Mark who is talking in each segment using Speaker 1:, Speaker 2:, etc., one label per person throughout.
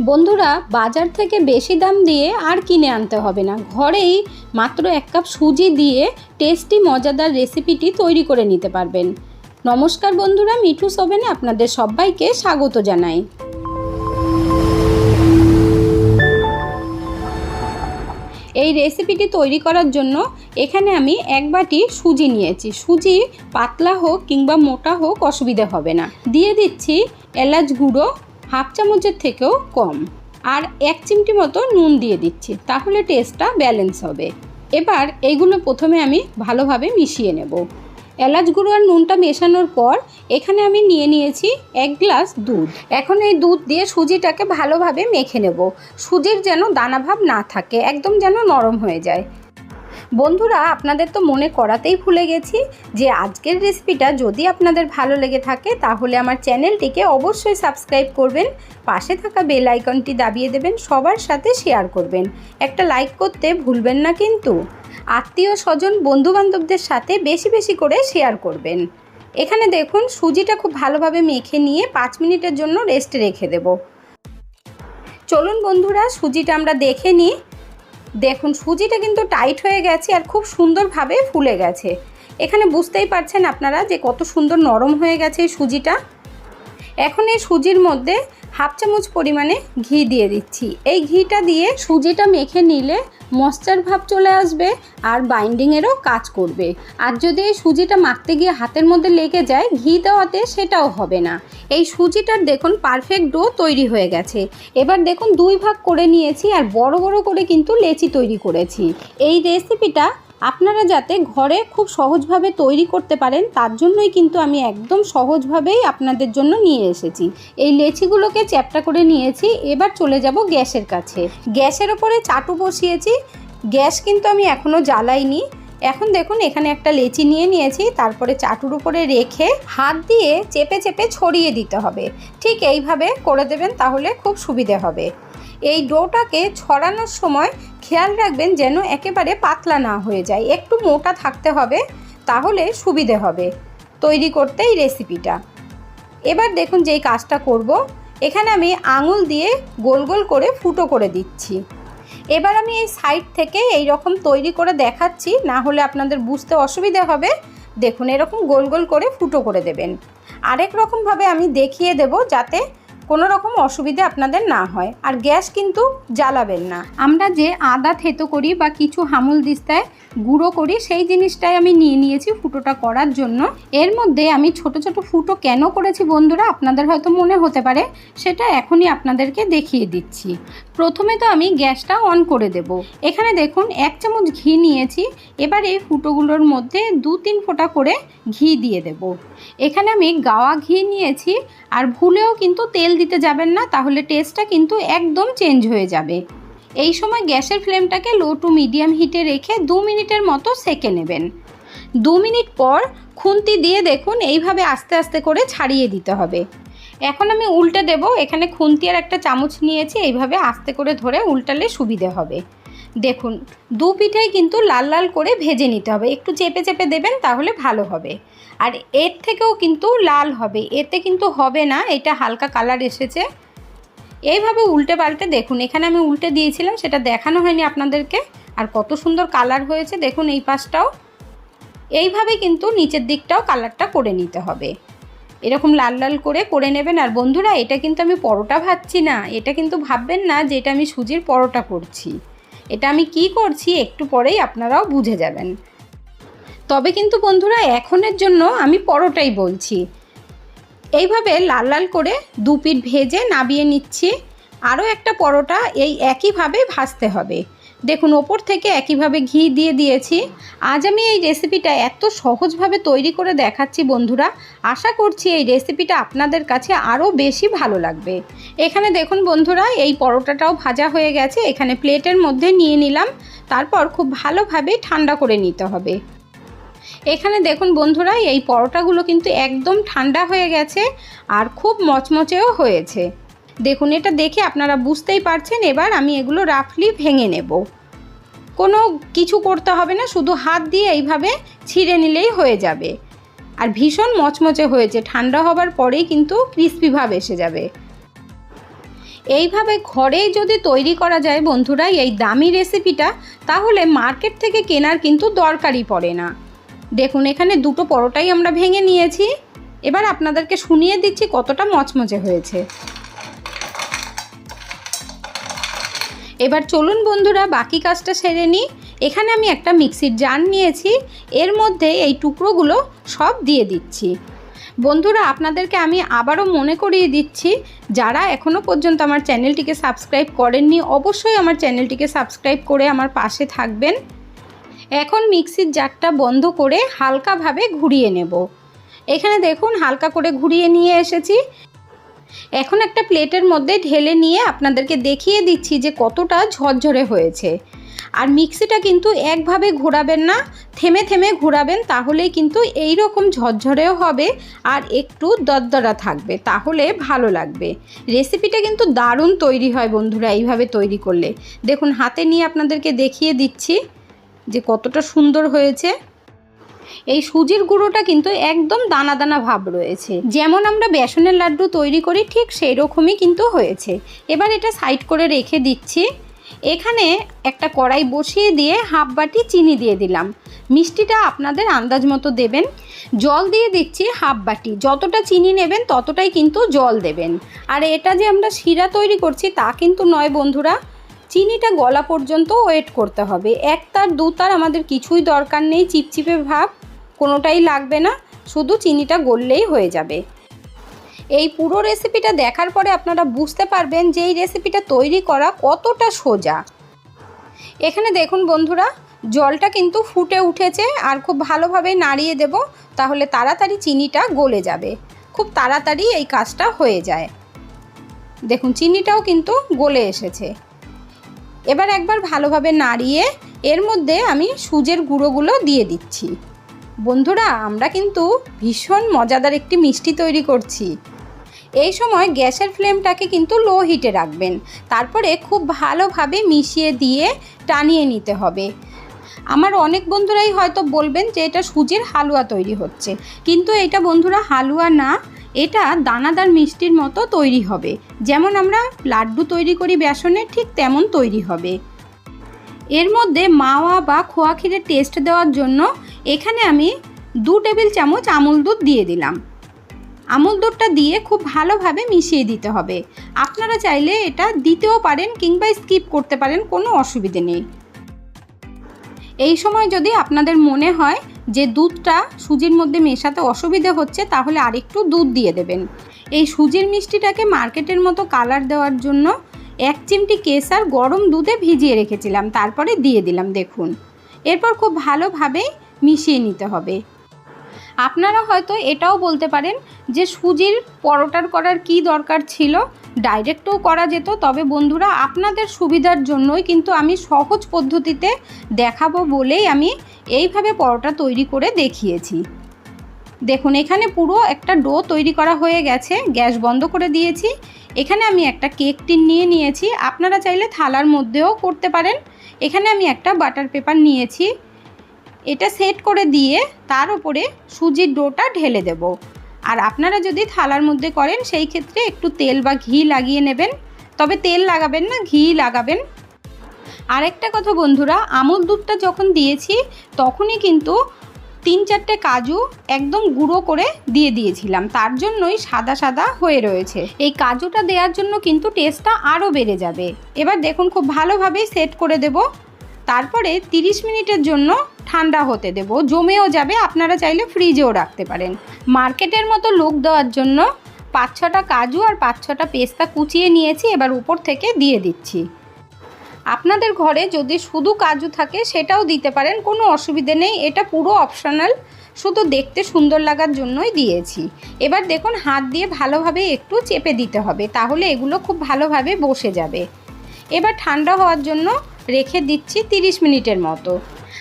Speaker 1: বন্ধুরা, বাজার থেকে বেশি দাম দিয়ে আর কিনে আনতে হবে না। ঘরেই মাত্র এক কাপ সুজি দিয়ে টেস্টি, মজাদার রেসিপিটি তৈরি করে নিতে পারবেন। নমস্কার বন্ধুরা, মিঠু সোভেনে আপনাদের সবাইকে স্বাগত জানাই। এই রেসিপিটি তৈরি করার জন্য এখানে আমি এক বাটি সুজি নিয়েছি। সুজি পাতলা হোক কিংবা মোটা হোক, অসুবিধা হবে না। দিয়ে দিচ্ছি এলাচ গুঁড়ো হাফ চামচের থেকেও কম। আর এক চিমটি মতো নুন দিয়ে দিচ্ছি, তাহলে টেস্টটা ব্যালেন্স হবে। এবার এইগুলো প্রথমে আমি ভালোভাবে মিশিয়ে নেব। এলাচ গুঁড়ো আর নুনটা মেশানোর পর এখানে আমি নিয়ে নিয়েছি এক গ্লাস দুধ। এখন এই দুধ দিয়ে সুজিটাকে ভালোভাবে মেখে নেব। সুজির যেন দানাভাব না থাকে, একদম যেন নরম হয়ে যায়। বন্ধুরা, আপনাদের তো মনে করাতেই ভুলে গেছি যে আজকের রেসিপিটা যদি আপনাদের ভালো লেগে থাকে, তাহলে আমার চ্যানেলটিকে অবশ্যই সাবস্ক্রাইব করবেন, পাশে থাকা বেল আইকনটি দাবিয়ে দেবেন, সবার সাথে শেয়ার করবেন। একটা লাইক করতে ভুলবেন না কিন্তু। আত্মীয় স্বজন, বন্ধুবান্ধবদের সাথে বেশি বেশি করে শেয়ার করবেন। এখানে দেখুন, সুজিটা খুব ভালোভাবে মেখে নিয়ে পাঁচ মিনিটের জন্য রেস্টে রেখে দেব। চলুন বন্ধুরা, সুজিটা আমরা দেখে নিই। দেখুন, সুজিটা কিন্তু টাইট হয়ে গেছে আর খুব সুন্দরভাবে ফুলে গেছে। এখানে বুঝতেই পারছেন আপনারা যে কত সুন্দর নরম হয়ে গেছে এই সুজিটা। এখন এই সুজির মধ্যে হাফ চামচ পরিমাণে ঘি দিয়ে দিচ্ছি। এই ঘিটা দিয়ে সুজিটা মেখে নিলে মশ্চার ভাব চলে আসবে আর বাইন্ডিংয়েরও কাজ করবে। আর যদি এই সুজিটা মাখতে গিয়ে হাতের মধ্যে লেগে যায়, ঘি দেওয়াতে সেটাও হবে না। এই সুজিটার দেখুন পারফেক্ট ডো তৈরি হয়ে গেছে। এবার দেখুন দুই ভাগ করে নিয়েছি আর বড় বড় করে কিন্তু লেচি তৈরি করেছি। এই রেসিপিটা আপনারা যাতে ঘরে খুব সহজভাবে তৈরি করতে পারেন, তার জন্যই কিন্তু আমি একদম সহজভাবেই আপনাদের জন্য নিয়ে এসেছি। এই লেচিগুলোকে চ্যাপটা করে নিয়েছি, এবার চলে যাব গ্যাসের কাছে। গ্যাসের ওপরে চাটু বসিয়েছি, গ্যাস কিন্তু আমি এখনও জ্বালাইনি। এখন দেখুন, এখানে একটা লেচি নিয়ে নিয়েছি, তারপরে চাটুর উপরে রেখে হাত দিয়ে চেপে চেপে ছড়িয়ে দিতে হবে। ঠিক এইভাবে করে দেবেন, তাহলে খুব সুবিধে হবে। এই ডোটাকে ছড়ানোর সময় খেয়াল রাখবেন যেন একেবারে পাতলা না হয়ে যায়। একটু মোটা থাকতে হবে, তাহলে সুবিধে হবে। তৈরি করতে এই রেসিপিটা এবার দেখুন যেই কাজটা করব। এখানে আমি আঙুল দিয়ে গোল গোল করে ফুটো করে দিচ্ছি। এবার আমি এই সাইড থেকে এই রকম তৈরি করে দেখাচ্ছি, না হলে আপনাদের বুঝতে অসুবিধে হবে। দেখুন এরকম গোল গোল করে ফুটো করে দেবেন। আরেক রকমভাবে আমি দেখিয়ে দেব যাতে কোনো রকম অসুবিধে আপনাদের না হয়। আর গ্যাস কিন্তু জ্বালাবেন না। আমরা যে আদা থেতো করি বা কিছু হামুল দিস্তায় গুঁড়ো করি, সেই জিনিসটাই আমি নিয়ে নিয়েছি ফুটোটা করার জন্য। এর মধ্যে আমি ছোট ছোট ফুটো কেন করেছি বন্ধুরা, আপনাদের হয়তো মনে হতে পারে, সেটা এখনই আপনাদেরকে দেখিয়ে দিচ্ছি। প্রথমে তো আমি গ্যাসটা অন করে দেব। এখানে দেখুন, এক চামচ ঘি নিয়েছি। এবার এই ফুটোগুলোর মধ্যে দু তিন ফোঁটা করে ঘি দিয়ে দেব। এখানে আমি গাওয়া ঘি নিয়েছি, আর ভুলেও কিন্তু তেল দিতে যাবেন না, তাহলে টেস্টটা কিন্তু একদম চেঞ্জ হয়ে যাবে। এই সময় গ্যাসের ফ্লেমটাকে লো টু মিডিয়াম হিটে রেখে দু মিনিটের মতো সেকে নেবেন। দু মিনিট পর খুন্তি দিয়ে দেখুন এইভাবে আস্তে আস্তে করে ছাড়িয়ে দিতে হবে। এখন আমি উল্টে দেব, এখানে খুন্তি আর একটা চামচ নিয়েছি, এইভাবে আস্তে করে ধরে উল্টালে সুবিধে হবে। দেখুন, দু পিঠেই কিন্তু লাল লাল করে ভেজে নিতে হবে। একটু চেপে চেপে দেবেন তাহলে ভালো হবে। আর এর থেকেও কিন্তু লাল হবে। এতে কিন্তু হবে না, এটা হালকা কালার এসেছে। এইভাবে উল্টে পাল্টে দেখুন, এখানে আমি উল্টে দিয়েছিলাম, সেটা দেখানো হয়নি আপনাদেরকে। আর কত সুন্দর কালার হয়েছে, দেখুন এই পাশটাও। এইভাবে কিন্তু নিচের দিকটাও কালারটা করে নিতে হবে। এরকম লাল লাল করে করে নেবেন। আর বন্ধুরা, এটা কিন্তু আমি পরোটা ভাজছি না। এটা কিন্তু ভাববেন না যে এটা আমি সুজির পরোটা করছি। এটা আমি কি করছি একটু পরেই আপনারাও বুঝে যাবেন। তবে কিন্তু বন্ধুরা, এখনের জন্য আমি পরোটাই বলছি। এইভাবে লাল লাল করে দু পিঠ ভেজে নাবিয়ে নিচ্ছি। আরও একটা পরোটা এই একইভাবে ভাজতে হবে। দেখুন, ওপর থেকে একইভাবে ঘি দিয়ে দিয়েছি। আজ আমি এই রেসিপিটা এত সহজভাবে তৈরি করে দেখাচ্ছি বন্ধুরা। আশা করছি এই রেসিপিটা আপনাদের কাছে আরও বেশি ভালো লাগবে। এখানে দেখুন বন্ধুরা, এই পরোটাটাও ভাজা হয়ে গেছে। এখানে প্লেটের মধ্যে নিয়ে নিলাম। তারপর খুব ভালোভাবে ঠান্ডা করে নিতে হবে। এখানে দেখুন বন্ধুরা, এই পরোটাগুলো কিন্তু একদম ঠান্ডা হয়ে গেছে আর খুব মচমচেও হয়েছে। দেখুন, এটা দেখে আপনারা বুঝতেই পারছেন। এবার আমি এগুলো রাফলি ভেঙে নেব। কোনো কিছু করতে হবে না, শুধু হাত দিয়ে এইভাবে ছিঁড়ে নিলেই হয়ে যাবে। আর ভীষণ মচমচে হয়েছে, ঠান্ডা হবার পরেই কিন্তু ক্রিস্পি ভাব এসে যাবে। এইভাবে ঘরেই যদি তৈরি করা যায় বন্ধুরা, এই দামি রেসিপিটা, তাহলে মার্কেট থেকে কেনার কিন্তু দরকারই পড়ে না। দেখুন, এখানে দুটো পরোটাই আমরা ভেঙে নিয়েছি। এবার আপনাদেরকে শুনিয়ে দিচ্ছি কতটা মচমচে হয়েছে। এবার চলুন বন্ধুরা, বাকি কাজটা সেরে নিই। এখানে আমি একটা মিক্সির জার নিয়েছি, এর মধ্যে এই টুকরোগুলো সব দিয়ে দিচ্ছি। বন্ধুরা, আপনাদেরকে আমি আবারও মনে করিয়ে দিচ্ছি, যারা এখনও পর্যন্ত আমার চ্যানেলটিকে সাবস্ক্রাইব করেননি, অবশ্যই আমার চ্যানেলটিকে সাবস্ক্রাইব করে আমার পাশে থাকবেন। এখন মিক্সির জারটা বন্ধ করে হালকাভাবে ঘুরিয়ে নেব। এখানে দেখুন, হালকা করে ঘুরিয়ে নিয়ে এসেছি। এখন একটা প্লেটের মধ্যে ঢেলে নিয়ে আপনাদেরকে দেখিয়ে দিচ্ছি যে কতটা ঝরঝরে হয়েছে। আর মিক্সিটা কিন্তু একভাবে ঘোরাবেন না, থেমে থেমে ঘোরাবেন, তাহলেই কিন্তু এই রকম ঝরঝরেও হবে আর একটু দরদরা থাকবে, তাহলে ভালো লাগবে। রেসিপিটা কিন্তু দারুণ তৈরি হয় বন্ধুরা এইভাবে তৈরি করলে। দেখুন, হাতে নিয়ে আপনাদেরকে দেখিয়ে দিচ্ছি যে কতটা সুন্দর হয়েছে। এই সুজির গুঁড়োটা কিন্তু একদম দানা দানা ভাব রয়েছে। যেমন আমরা বেসনের লাড্ডু তৈরি করি, ঠিক সেই রকমই কিন্তু হয়েছে। এবার এটা সাইড করে রেখে দিচ্ছি। এখানে একটা কড়াই বসিয়ে দিয়ে হাফ বাটি চিনি দিয়ে দিলাম। মিষ্টিটা আপনাদের আন্দাজ মতো দেবেন। জল দিয়ে দিচ্ছি হাফ বাটি। যতটা চিনি নেবেন, ততটাই কিন্তু জল দেবেন। আর এটা যে আমরা শিরা তৈরি করছি, তা কিন্তু নয় বন্ধুরা। চিনিটা গলা পর্যন্ত ওয়েট করতে হবে। এক তার, দু তার আমাদের কিছুই দরকার নেই, চিপচিপে ভাব, কোনোটাই লাগবে না, শুধু চিনিটা গললেই হয়ে যাবে। এই পুরো রেসিপিটা দেখার পরে আপনারা বুঝতে পারবেন যে এই রেসিপিটা তৈরি করা কতটা সোজা। এখানে দেখুন বন্ধুরা, জলটা কিন্তু ফুটে উঠেছে, আর খুব ভালোভাবে নাড়িয়ে দেব, তাহলে তাড়াতাড়ি চিনিটা গলে যাবে। খুব তাড়াতাড়ি এই কাজটা হয়ে যায়। দেখুন, চিনিটাও কিন্তু গলে এসেছে। এবার একবার ভালোভাবে নাড়িয়ে এর মধ্যে আমি সুজের গুঁড়োগুলো দিয়ে দিচ্ছি। বন্ধুরা, আমরা কিন্তু ভীষণ মজাদার একটি মিষ্টি তৈরি করছি। এই সময় গ্যাসের ফ্লেমটাকে কিন্তু লো হিটে রাখবেন। তারপরে খুব ভালোভাবে মিশিয়ে দিয়ে টানিয়ে নিতে হবে। আমার অনেক বন্ধুরাই হয়তো বলবেন যে এটা সুজির হালুয়া তৈরি হচ্ছে। কিন্তু এটা বন্ধুরা হালুয়া না এটা দানাদার মিষ্টির মতো তৈরি হবে। যেমন আমরা লাড্ডু তৈরি করি বেসনের ঠিক তেমন তৈরি হবে। এর মধ্যে মাওয়া বা খোয়া ক্ষীরের টেস্ট দেওয়ার জন্য এখানে আমি দু টেবিল চামচ আমুল দুধ দিয়ে দিলাম। আমুল দুধটা দিয়ে খুব ভালোভাবে মিশিয়ে দিতে হবে। আপনারা চাইলে এটা দিতেও পারেন কিংবা স্কিপ করতে পারেন, কোনো অসুবিধে নেই। এই সময় যদি আপনাদের মনে হয় যে দুধটা সুজির মধ্যে মেশাতে অসুবিধে হচ্ছে, তাহলে আরেকটু দুধ দিয়ে দেবেন। এই সুজির মিষ্টিটাকে মার্কেটের মতো কালার দেওয়ার জন্য এক চিমটি কেসার গরম দুধে ভিজিয়ে রেখেছিলাম, তারপরে দিয়ে দিলাম, দেখুন। এরপর খুব ভালোভাবে মিশিয়ে নিতে হবে। আপনারা হয়তো এটাও বলতে পারেন যে সুজির পরোটার করার কি দরকার ছিল? ডাইরেক্টও করা যেত, তবে বন্ধুরা আপনাদের সুবিধার জন্যই কিন্তু আমি সহজ পদ্ধতিতে দেখাবো বলেই আমি এইভাবে পরোটা তৈরি করে দেখিয়েছি। দেখুন, এখানে পুরো একটা ডো তৈরি করা হয়ে গেছে, গ্যাস বন্ধ করে দিয়েছি। এখানে আমি একটা কেক টিন নিয়ে নিয়েছি, আপনারা চাইলে থালার মধ্যেও করতে পারেন। এখানে আমি একটা বাটার পেপার নিয়েছি, এটা সেট করে দিয়ে তার উপরে সুজির ডোটা ঢেলে দেব। আর আপনারা যদি থালার মধ্যে করেন, সেই ক্ষেত্রে একটু তেল বা ঘি লাগিয়ে নেবেন। তবে তেল লাগাবেন না, ঘি লাগাবেন। আরেকটা কথা বন্ধুরা, আমুল দুধটা যখন দিয়েছি, তখনই কিন্তু তিন চারটে কাজু একদম গুঁড়ো করে দিয়ে দিয়েছিলাম। তার জন্যই সাদা সাদা হয়ে রয়েছে। এই কাজুটা দেওয়ার জন্য কিন্তু টেস্টটা আরও বেড়ে যাবে। এবার দেখুন, খুব ভালোভাবেই সেট করে দেব। তারপরে 30 মিনিটের জন্য ঠান্ডা হতে দেব। জমেও যাবে, আপনারা চাইলে ফ্রিজেও রাখতে পারেন। মার্কেটের মতো লুক দেওয়ার জন্য পাঁচ ছটা কাজু আর পাঁচ ছটা পেস্তা কুচিয়ে নিয়েছি, এবার উপর থেকে দিয়ে দিচ্ছি। আপনাদের ঘরে যদি শুধু কাজু থাকে, সেটাও দিতে পারেন, কোনো অসুবিধে নেই। এটা পুরো অপশনাল, শুধু দেখতে সুন্দর লাগার জন্যই দিয়েছি। এবার দেখুন, হাত দিয়ে ভালোভাবে একটু চেপে দিতে হবে, তাহলে এগুলো খুব ভালোভাবে বসে যাবে। এবার ঠান্ডা হওয়ার জন্য রেখে দিচ্ছি 30 মিনিটের মতো।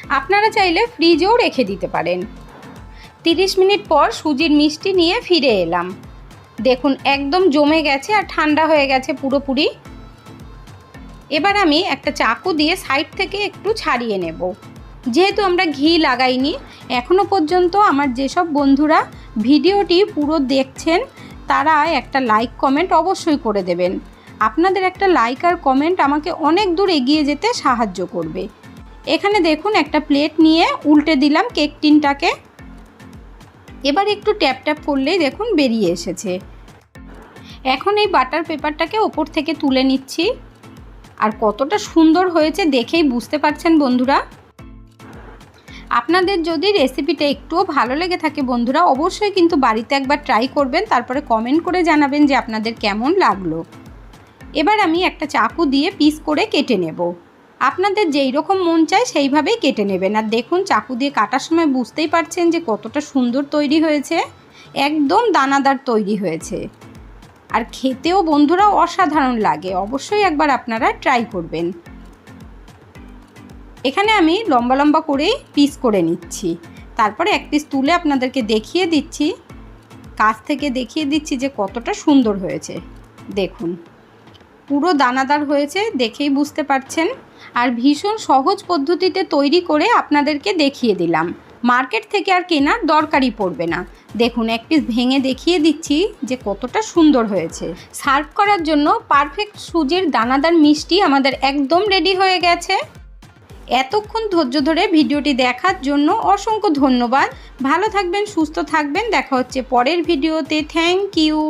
Speaker 1: আপনারা চাইলে ফ্রিজেও রেখে দিতে পারেন। 30 মিনিট পর সুজির মিষ্টি নিয়ে ফিরে এলাম। দেখুন, একদম জমে গেছে আর ঠান্ডা হয়ে গেছে পুরোপুরি। এবার আমি একটা চাকু দিয়ে সাইড থেকে একটু ছাড়িয়ে নেব। যেহেতু আমরা ঘি লাগাইনি এখনও পর্যন্ত আমার যেসব বন্ধুরা ভিডিওটি পুরো দেখছেন, তারা একটা লাইক, কমেন্ট অবশ্যই করে দেবেন। আপনাদের একটা লাইক আর কমেন্ট আমাকে অনেক দূর এগিয়ে যেতে সাহায্য করবে। এখানে দেখুন একটা প্লেট নিয়ে উল্টে দিলাম কেক টিনটাকে। এবার একটু ট্যাপ ট্যাপ করলেই দেখুন বেরিয়ে এসেছে। এখন এই বাটার পেপারটাকে ওপর থেকে তুলে নিচ্ছি। আর কতটা সুন্দর হয়েছে দেখেই বুঝতে পারছেন বন্ধুরা। আপনাদের যদি রেসিপিটা একটুও ভালো লেগে থাকে বন্ধুরা, অবশ্যই কিন্তু বাড়িতে একবার ট্রাই করবেন, তারপরে কমেন্ট করে জানাবেন যে আপনাদের কেমন লাগল। এবার আমি একটা চাকু দিয়ে পিস করে কেটে নেব। আপনাদের যেই রকম মন চায় সেইভাবেই কেটে নেবেন। আর দেখুন, চাকু দিয়ে কাটার সময় বুঝতেই পারছেন যে কতটা সুন্দর তৈরি হয়েছে। একদম দানাদার তৈরি হয়েছে। আর খেতেও বন্ধুরা অসাধারণ লাগে। অবশ্যই একবার আপনারা ট্রাই করবেন। এখানে আমি লম্বা লম্বা করেই পিস করে নিচ্ছি। তারপরে এক পিস তুলে আপনাদেরকে দেখিয়ে দিচ্ছি। কাছ থেকে দেখিয়ে দিচ্ছি যে কতটা সুন্দর হয়েছে। দেখুন। পুরো দানাদার হয়েছে দেখেই বুঝতে পারছেন। আর ভীষণ সহজ পদ্ধতিতে তৈরি করে আপনাদেরকে দেখিয়ে দিলাম। মার্কেট থেকে আর কেনার দরকারই পড়বে না। দেখুন, এক পিস ভেঙে দেখিয়ে দিচ্ছি যে কতটা সুন্দর হয়েছে। সার্ভ করার জন্য পারফেক্ট সুজির দানাদার মিষ্টি আমাদের একদম রেডি হয়ে গেছে। এতক্ষণ ধৈর্য ধরে ভিডিওটি দেখার জন্য অসংখ্য ধন্যবাদ। ভালো থাকবেন, সুস্থ থাকবেন। দেখা হচ্ছে পরের ভিডিওতে। Thank you.